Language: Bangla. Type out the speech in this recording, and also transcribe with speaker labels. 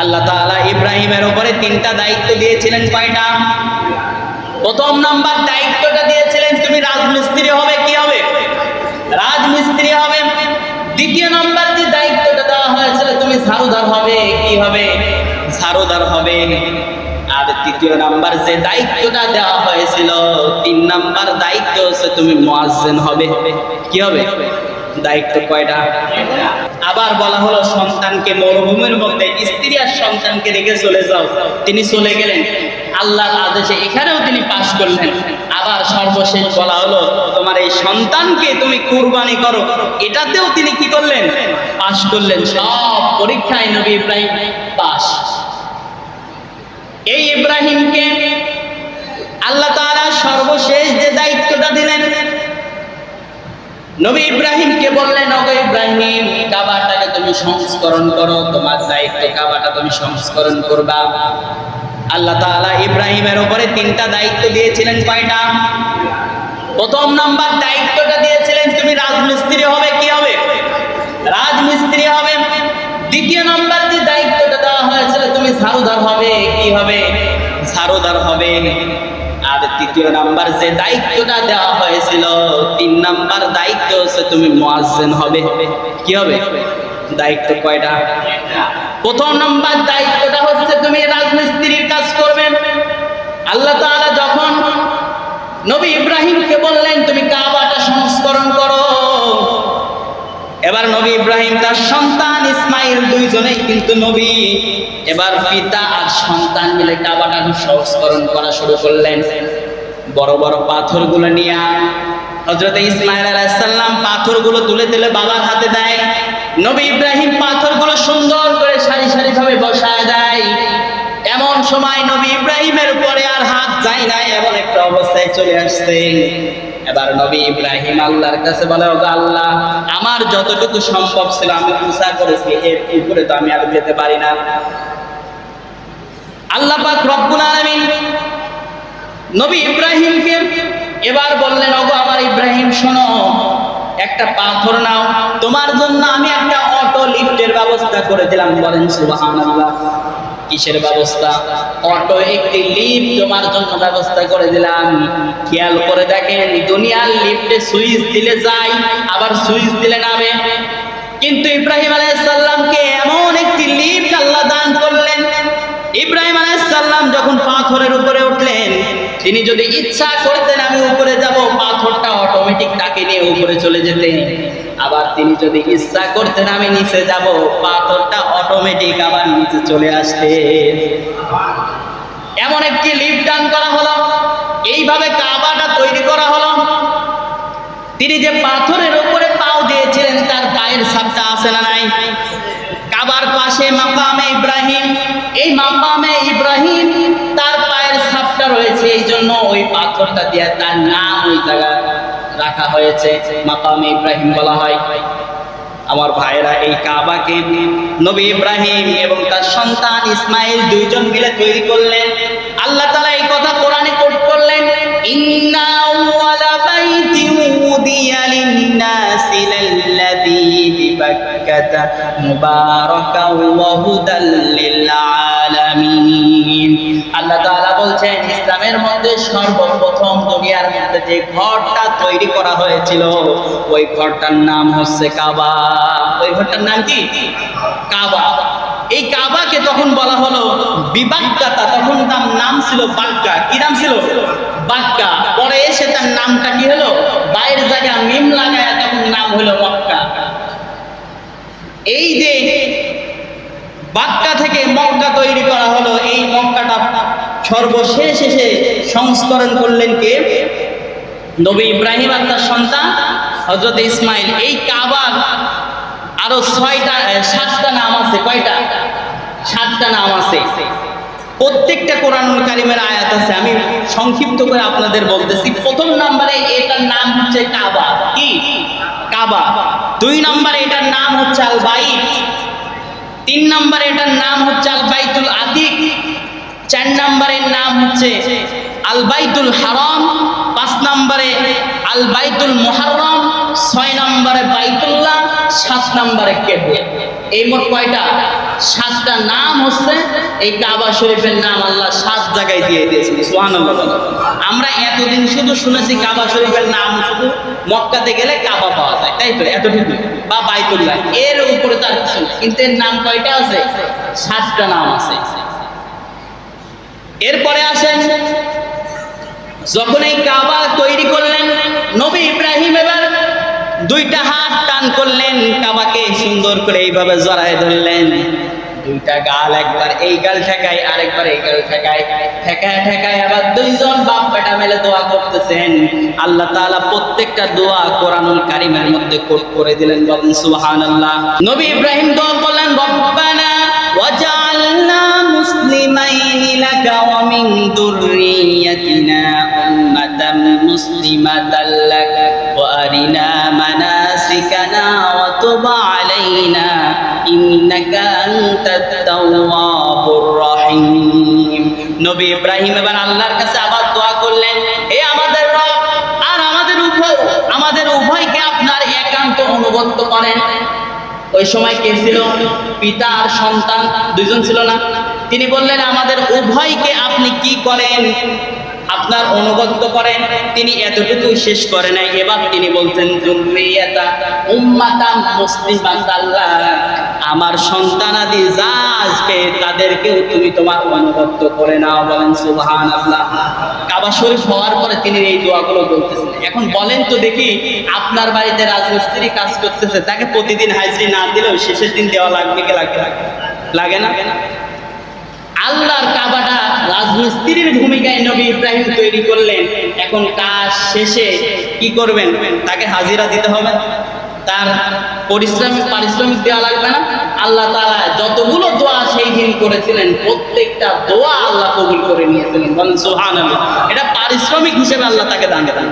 Speaker 1: আল্লাহ তাআলা ইব্রাহিমের উপরে তিনটা দায়িত্ব দিয়েছিলেন, কয়টা? প্রথম নাম্বার দায়িত্বটা দিয়েছিলেন, তুমি রাজমিস্ত্রি হবে, কি হবে? রাজমিস্ত্রি হবে। দ্বিতীয় নাম্বার যে দায়িত্বটা দেওয়া হয়েছিল, তুমি ঝাড়ুদার হবে, কি হবে? ঝাড়ুদার হবে। আর তৃতীয় নাম্বার যে দায়িত্বটা দেওয়া হয়েছিল, তিন নাম্বার দায়িত্ব হচ্ছে তুমি মুয়াজ্জিন হবে। কি হবে? দায়িত্ব কয়টা? আবার বলা হলো, সন্তানকে মরুভূমির মধ্যে, স্ত্রী আর সন্তানকে রেখে চলে যাও। তিনি চলে গেলেন। আল্লাহর আদেশে এখানেও তিনি পাশ করলেন। আবার সর্বশেষ বলা হলো, তোমার এই সন্তানকে তুমি কুরবানি করো। এটাতেও তিনি কি করলেন? পাশ করলেন। সব পরীক্ষায় নবী ইব্রাহিম পাশ। এই ইব্রাহিমকে আল্লাহ তাআলা সর্বশেষ যে দায়িত্বটা দিলেন নবী ইব্রাহিমকে বললেন, ওগো ইব্রাহিম, কাবাটাকে তুমি সংস্করণ করো, তোমার দায়িত্ব কাবাটা তুমি সংস্করণ করবা। আল্লাহ তাআলা ইব্রাহিমের উপরে তিনটা দায়িত্ব দিয়েছিলেন, কয়টা? প্রথম নাম্বার দায়িত্বটা দিয়েছিলেন, তুমি রাজমিস্ত্রি হবে, কি হবে? রাজমিস্ত্রি হবে। দ্বিতীয় নাম্বার যে দায়িত্বটা দেওয়া হয়েছিল, তুমি ঝাড়ুদার হবে, কি হবে? ঝাড়ুদার হবে। আর তৃতীয় নাম্বার যে দায়িত্বটা দেওয়া হয়েছিল, তিন নাম্বার দায়িত্ব হচ্ছে তুমি মুয়াজ্জিন হবে। কি হবে? দায়িত্ব কয়টা? প্রথম নাম্বার দায়িত্বটা হচ্ছে তুমি রাজমিস্ত্রির কাজ করবে। আল্লাহ তাআলা যখন নবী ইব্রাহিমকে বললেন, তুমি কাবাটা সংস্করণ করো এবার নবী ইব্রাহিম তার সন্তান ইসমাইল দুইজনেই কিন্তু নবী। এবার পিতা আর সন্তান মিলে কাবাটা সংস্করণ করা শুরু করলেন। বড় বড় পাথরগুলো নিয়ে হজরত ইসমাইল আলাইসাল্লাম পাথরগুলো তুলে তুলে বাবার হাতে দেয়। নবী ইব্রাহিম পাথরগুলো সুন্দর করে সারি সারি ভাবে বসায় দেয়। এমন সময় নবী ইব্রাহিমের উপরে আর হাত যায় না এমন একটা অবস্থায় চলে আসছে এবার নবী ইব্রাহিম আল্লাহর কাছে বলে ও আল্লাহ, আমার যতটুকু সম্ভব ছিল আমি উষা করেছি, এর উপরে তো আমি আর যেতে পারি না। আল্লাহ পাক রব্বুল আলামিন নবী ইব্রাহিমকে এবার বললেন, ওগো আমার ইব্রাহিম, শোনো, একটা পাথর নাও। তোমার জন্য আমি একটা অটো লিফটের ব্যবস্থা করে দিলাম। বলেন, সুবহানাল্লাহ। কিসের ব্যবস্থা? অটো, একটি লিফট তোমার জন্য ব্যবস্থা করে দিলাম। খেয়াল করে দেখেন, দুনিয়ার লিফটে সুইচ দিলে যায়, আবার সুইচ দিলে নামে। কিন্তু ইব্রাহিম আলাইসাল্লামকে এমন একটি লিফট আল্লাহ দান করলেন। ইব্রাহিম আলাইসাল্লাম যখন পাথরের উপরে উঠলেন, তিনি যদি ইচ্ছা করতেন আমি উপরে যাব, পাথরটা অটোমেটিক তাকে নিয়ে উপরে চলে যেতেন আবার তিনি যদি ইচ্ছা করতেন আমি নিচে যাব, পাথরটা অটোমেটিক আবার নিচে চলে আসতে। এমন একটি লিফট ডান করা হলো, এইভাবে কাবাটা তৈরি করা হলো। তিনি যে পাথরের উপরে পাও দিয়েছিলেন, তার পায়ের সাপটা আসে না নাই? কাবার পাশে মাকামে ইব্রাহিম, এই মাকামে ইব্রাহিম তার পায়ের সাপটা রয়েছে এই জন্য ওই পাথরটা দিয়ে তার নাম ওই জায়গায় রাখা হয়েছে, মাকামে ইব্রাহিম বলা হয়। আমার ভাইরা এই কাবাকে নবী ইব্রাহিম এবং তার সন্তান ইসমাইল দুইজন মিলে তৈরি করলেন। আল্লাহ তাআলা এই কথা কোরআনে কোট করলেন, ইন্না আল্লাহ বলছেন ইসলামের মধ্যে সর্বপ্রথম দুনিয়ার মধ্যে যে ঘরটা তৈরি করা হয়েছিল, ওই ঘরটার নাম হচ্ছে কাবা। ওই ঘরটার নাম কি? কাবা। এই কাবাকে তখন বলা হলো বিবাক্কাতা। তখন তার নাম ছিল বাক্কা। কি নাম ছিল? বাক্কা। পরে এসে তার নামটা কি হলো? বাইরের জায়গায় মিম লাগায় তখন নাম হলো মক্কা। এই যে বাক্কা থেকে মক্কা তৈরি করা হলো, এই মক্কাটা সর্বশেষ এসে সংস্করণ করলেন কে? নবী ইব্রাহিম আর তার সন্তান হজরত ইসমাইল। এই কাবার আরও ছয়টা সাতটা নাম আছে, কয়টা? সাতটা নাম আছে। প্রত্যেকটা কোরআনুল কারিমের আয়াত আছে। আমি সংক্ষিপ্ত করে আপনাদের বলতেছি। প্রথম নম্বরে এটার নাম হচ্ছে কাবা। কি? কাবা। দুই নম্বরে এটার নাম হচ্ছে আল বাইত তিন নম্বরে এটার নাম হচ্ছে আল বাইতুল আতিক। চার নম্বরের নাম হচ্ছে আল বাইতুল হারাম, পাঁচ নম্বরে আল মোহারম ছয় নম্বরে বাইতুল্লাহ, সাত নম্বরে কেবলা। এই মোট কয়টা? সাতটা নাম হচ্ছে এই কাবা শরীফের নাম আল্লাহ সাত জায়গায় দিয়ে দিয়েছেন বলেন। আমরা এতদিন শুধু শুনেছি কাবা শরীফের নাম শুধু মক্কাতে গেলে কাবা পাওয়া যায়, তাই তো? এতটুকু বা বাইতুল্লাহ, এর উপরে তার কিন্তু এর নাম কয়টা আছে? সাতটা নাম আছে। এরপরে আসেন যখন এই কাবা তৈরি করলেন, নবী ইব্রাহিম এবার দুইটা হাত টান করলেন, কাবাকে সুন্দর করে এইভাবে জড়ায় ধরলেন। দুইটা গাল একবার এই গাল ঠেকায়, আরেকবার এই গাল ঠেকায় ঠেকায় ঠেকায় আবার দুইজন বাপ বেটা মেলে দোয়া করতেছেন। আল্লাহ তাআলা প্রত্যেকটা দোয়া কোরআনুল কারিমের মধ্যে কোট করে দিলেন বলেন, সুবহানাল্লাহ। নবী ইব্রাহিম দোয়া করলেন, রব্বানা ওয়াজআলনা মুসলিমাইনি দুররিয়াতিনা উম্মাতাম মুসলিমাতাল লাক ওয়া আরিনা মানাসিকানা ওয়া তুব আলাইনা ইন্নাকা আনতাত তাওয়াবুর রহিম নবী ইব্রাহিম এবার আল্লাহর কাছে আবার দোয়া করলেন, হে আমাদের রব, আর আমাদের উভয়, আমাদের উভয়কে আপনার একান্ত অনুগত করেন। ওই সময় কে ছিল? পিতা আর সন্তান, দুইজন ছিল না? তিনি বললেন, আমাদের উভয়কে আপনি কি করেন? আপনার অনুগত করেন। তিনি এতটুকু শেষ করে নাই। এবার তিনি বলছেন আমার সন্তানাদি যা আসবে তাদেরকেও তুমি তোমার অনুগত করে নাও। বলেন, সুবহানাল্লাহ। কাবা শরীফ হওয়ার পরে তিনি এই দোয়াগুলো বলতেছেন। এখন বলেন তো দেখি, আপনার বাড়িতে রাজমিস্ত্রি কাজ করতেছে, তাকে প্রতিদিন হাজিরি না দিলেও শেষের দিন দেওয়া লাগবে কি লাগে লাগে না? আল্লাহর কাবাটা রাজমিস্ত্রির ভূমিকায় নবী ইব্রাহিম তৈরি করলেন। এখন কাজ শেষে কি করবেন? তাকে হাজিরা দিতে হবে। তার পরিশ্রমিক পারিশ্রমিক দেওয়া লাগবে না। আল্লাহ তাআলা যতগুলো দোয়া সেই দিন করেছিলেন, প্রত্যেকটা দোয়া আল্লাহ কবুল করে নিয়েছিলেন। এটা পারিশ্রমিক হিসেবে আল্লাহ তাকে দান দান